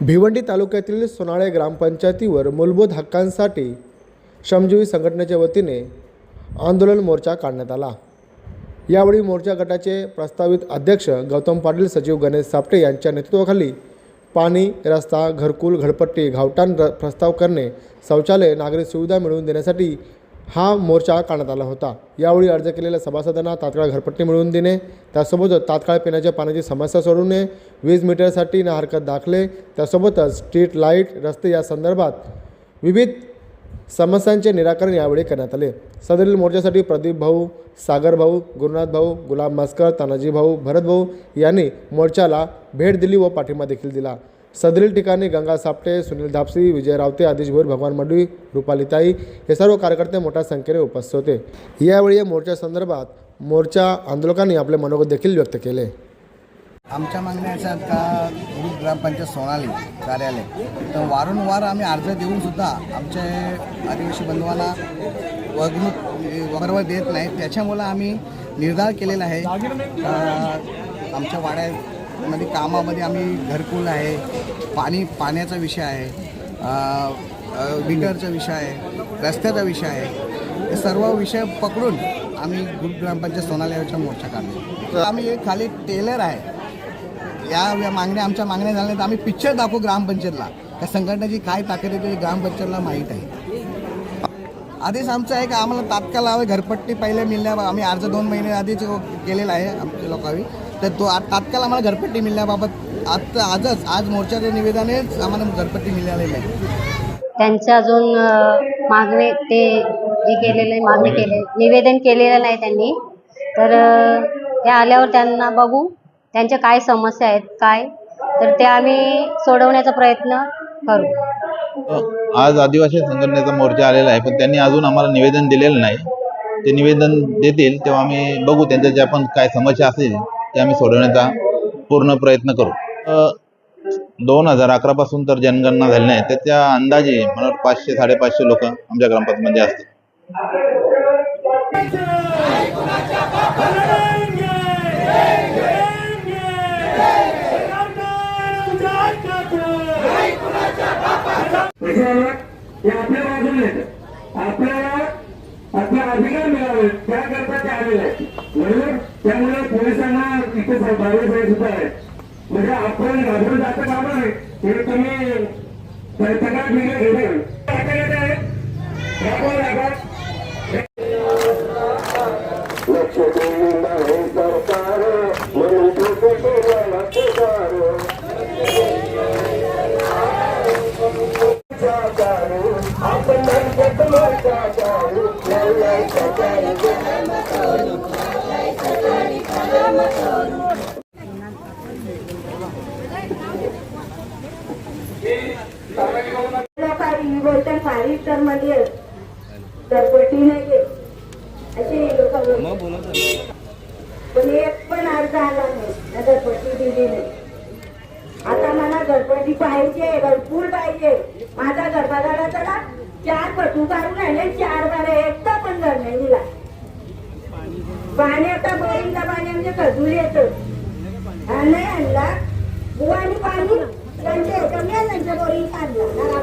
भिवंडी तालुक्यातील सोनाळे ग्रामपंचायतीवर मूलभूत हक्कांसाठी श्रमजीवी संघटनेच्या वतीने आंदोलन मोर्चा काढण्यात आला. यावेळी मोर्चा गटाचे प्रस्तावित अध्यक्ष गौतम पाटील सचिव गणेश सापटे यांच्या नेतृत्वाखाली पाणी रस्ता घरकुल घडपट्टी घावटान र प्रस्ताव करणे शौचालय नागरी सुविधा मिळवून देण्यासाठी हा मोर्चा काढण्यात आला होता. यावेळी अर्ज केलेल्या सभासदांना तात्काळ घरपट्टी मिळवून देणे त्यासोबतच तात्काळ पिण्याच्या पाण्याची समस्या सोडवणे वीज मीटरसाठी ना हरकत दाखले त्यासोबतच स्ट्रीट लाइट रस्ते या संदर्भात विविध समस्यांचे निराकरण यावेळी करण्यात आले. सदरील मोर्चासाठी प्रदीप भाऊ सागर भाऊ गुरुनाथ भाऊ गुलाब मस्कर तानाजी भाऊ भरत भाऊ यांनी मोर्चाला भेट दिली व पाठिंबा देखील दिला. सदरील ठिकाणी गंगा सापटे सुनील धापसी विजय रावते आदिश भोर भगवान मडवी रुपालिताई हे सर्व कार्यकर्ते मोठ्या संख्येने उपस्थित होते. यावेळी या मोर्चा संदर्भात मोर्चा आंदोलकांनी आपले मनोगत देखील व्यक्त केले. आमच्या मागण्या अशा आहेत का ग्रुप ग्रामपंचायत सोनाली कार्यालय. तर वारंवार आम्ही अर्ज देऊन सुद्धा आमचे आदिवासी बंधवांना वगणूक वगैरे देत नाही. त्याच्यामुळं आम्ही निर्धार केलेला आहे. आमच्या वाड्या म्हणजे कामामध्ये आम्ही घरकुल आहे. पाणी पाण्याचा विषय आहे. विटरचा मीटरचा विषय आहे. रस्त्याचा विषय आहे. हे सर्व विषय पकडून आम्ही ग्रुप ग्रामपंचायत सोनालयाचा मोर्चा काढला. तर आम्ही एक खाली टेलर आहे. या या मागण्या आमच्या मागण्या झाल्या तर आम्ही पिक्चर दाखवू ग्रामपंचायतला. त्या संघटनेची काय ताकद आहे ते ग्रामपंचायतला माहीत आहे. आधीच आमचं आहे का आम्हाला तात्काळ हवे घरपट्टी पहिले मिळण्या आम्ही अर्ज दोन महिने आधीच केलेला आहे आमच्या लोकांनी. तर तो आ- तात्काळ आम्हाला घरपट्टी मिळण्याबाबत आता आजच आज मोर्चाच्या निवेदनेच आम्हाला घरपट्टी मिळालेली आहे. त्यांचं अजून मागणी ते जे केलेले मागणी केले निवेदन केलेलं नाही त्यांनी. तर ते आल्यावर त्यांना बघू त्यांच्या काय समस्या आहेत काय. तर ते आम्ही सोडवण्याचा प्रयत्न करू. आज आदिवासी संघटनेचा मोर्चा आलेला आहे पण त्यांनी अजून आम्हाला निवेदन दिलेलं नाही. ते निवेदन देतील तेव्हा आम्ही बघू त्यांच्या ज्या पण काय समस्या असेल ते आम्ही सोडवण्याचा पूर्ण प्रयत्न करू दोन हजार अकरा पासून तर जनगणना झाली नाही त्याच्या अंदाजे मला पाचशे साडेपाचशे लोक आमच्या ग्रामपंचायतमध्ये असतील या आपल्या बाजूने अधिकार मिळावे त्याकरता ते आलेले आहे बरोबर? त्यामुळे पोलिसांना इथे बाहेर सुद्धा आहे. म्हणजे आपण घाबरून जातं कामा नाही हे तुम्ही तक्रार निर्णय घेणार आता येत लक्ष देऊन नाही सरकार म्हणून सरकार काही तर मध्ये घरपट्टी नाही असे लोक पण एक पण अर्ज आला नाही. ना घरपट्टी दिली नाही. आता मला घरपट्टी पाहिजे घरपूर पाहिजे. माझा गरबादाराचा ना चार पटू काढून राहिले चार बारे एकटा पण घर नाही दिला. पाणी आता बोरिंगला पाणी आमच्या खजूर येतं. नाही आणला. गुवाणी आणि पाणी त्यांच्या ह्याच्यात नाही त्यांच्या बोरिंग ना